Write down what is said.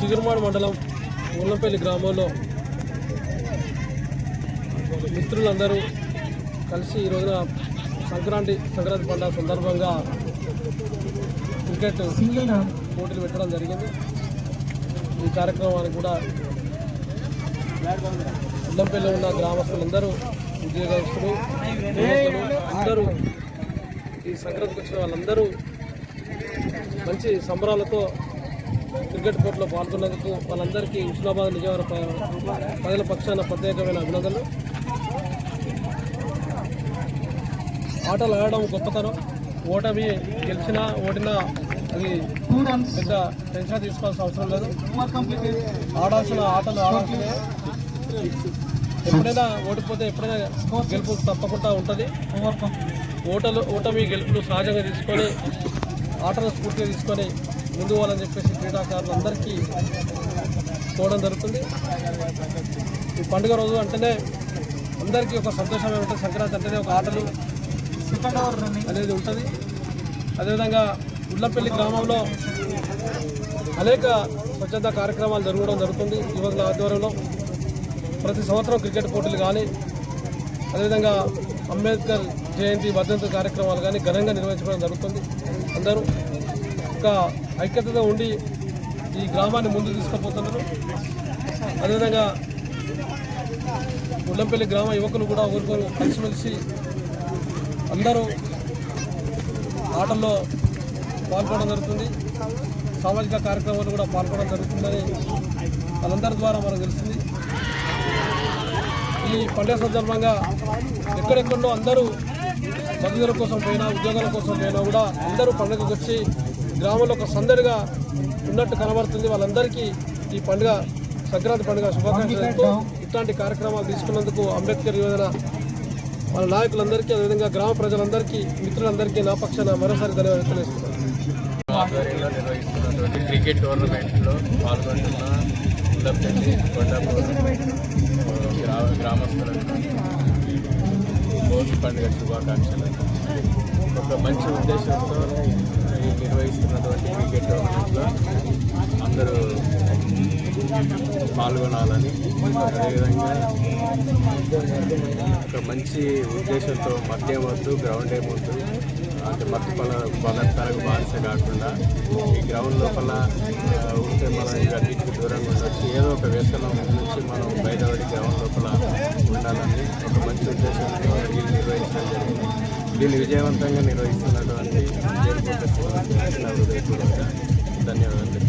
చిగురుమాడు మండలం ఉన్నపల్లి గ్రామంలో మిత్రులందరూ కలిసి ఈ రోజున సంక్రాంతి సంక్రాంతి పండుగ సందర్భంగా క్రికెట్ పోటీలు పెట్టడం జరిగింది. ఈ కార్యక్రమానికి కూడా ఉల్లంపల్లిలో ఉన్న గ్రామస్తులందరూ ఉద్యోగస్తులు అందరూ ఈ సంక్రాంతికి వచ్చిన వాళ్ళందరూ మంచి సంబరాలతో క్రికెట్ కోర్టులో పాల్గొన్నందుకు వాళ్ళందరికీ హుస్నాబాద్ నిజవాడ ప్రజల పక్షాన ప్రత్యేకమైన అభినందనలు. ఆటలు ఆడడం గొప్పతనం. ఓటమి గెలిచినా ఓడినా అది పెద్ద టెన్షన్ తీసుకోవాల్సిన అవసరం లేదు. ఆడాల్సిన ఆటలు ఆడాల్సిందే. ఎప్పుడైనా ఓడిపోతే ఎప్పుడైనా గెలుపు తప్పకుండా ఉంటుంది. ఓటలు ఓటమి గెలుపులు సహజంగా తీసుకొని ఆటలు స్ఫూర్తిగా తీసుకొని ముందు పోవాలని చెప్పేసి క్రీడాకారులందరికీ పోవడం జరుగుతుంది. ఈ పండుగ రోజు అంటేనే అందరికీ ఒక సంతోషం ఉంటుంది. సంక్రాంతి అంటేనే ఒక ఆటలు అనేది ఉంటుంది. అదేవిధంగా ఉల్లపల్లి గ్రామంలో అనేక స్వచ్ఛత కార్యక్రమాలు జరగడం జరుగుతుంది యువకుల ఆధ్వర్యంలో. ప్రతి సంవత్సరం క్రికెట్ పోటీలు కానీ అదేవిధంగా అంబేద్కర్ జయంతి వర్ధంతి కార్యక్రమాలు కానీ ఘనంగా నిర్వహించడం జరుగుతుంది. అందరూ ఒక ఐక్యతతో ఉండి ఈ గ్రామాన్ని ముందు తీసుకుపోతున్నారు. అదేవిధంగా ఉల్లంపల్లి గ్రామ యువకులు కూడా ఒకరికొరు కలిసిమెలిసి అందరూ ఆటల్లో పాల్గొనడం జరుగుతుంది. సామాజిక కార్యక్రమాలు కూడా పాల్గొనడం జరుగుతుందని వాళ్ళందరి ద్వారా మనకు తెలుస్తుంది ఈ పండుగ సందర్భంగా ఎక్కడెక్కడో అందరూ చదువుల కోసం పోయినా ఉద్యోగాల కోసం పోయినా కూడా అందరూ పండుగకు వచ్చి గ్రామంలో ఒక సందడిగా ఉన్నట్టు కనబడుతుంది. వాళ్ళందరికీ ఈ పండుగ సంక్రాంతి పండుగ శుభాకాంక్షలు ఇట్లాంటి కార్యక్రమాలు తీసుకున్నందుకు అంబేద్కర్ యువజన వాళ్ళ నాయకులందరికీ అదేవిధంగా గ్రామ ప్రజలందరికీ మిత్రులందరికీ నా పక్షాన మరోసారి ధన్యవాదాలు తెలియజేస్తున్నాను. ఆధ్వర్యంలో నిర్వహిస్తున్నటువంటి క్రికెట్ టోర్నమెంట్లో పాల్గొంటున్న ఉల్లపల్లి కొండపూర్ గ్రామస్తులకు భోగి పండుగ శుభాకాంక్షలు. ఒక మంచి ఉద్దేశంతో ఈ నిర్వహిస్తున్నటువంటి క్రికెట్ టోర్నమెంట్లో అందరూ పాల్గొనాలని అదేవిధంగా ఒక మంచి ఉద్దేశంతో మట్టి ఏమొద్దు గ్రౌండ్ ఏమొద్దు అంటే మట్టి పల పదార్థాలకు బానిస కాకుండా ఈ గ్రౌండ్ లోపల ఉంటే మనం ఇవన్నిటికి దూరంగా ఉండొచ్చు. ఏదో ఒక వ్యసనం నుంచి మనం బయటపడి గ్రౌండ్ లోపల ఉండాలని ఒక మంచి ఉద్దేశంతో దీన్ని నిర్వహించడం జరిగింది. దీన్ని విజయవంతంగా నిర్వహిస్తున్నటువంటి ధన్యవాదాలు.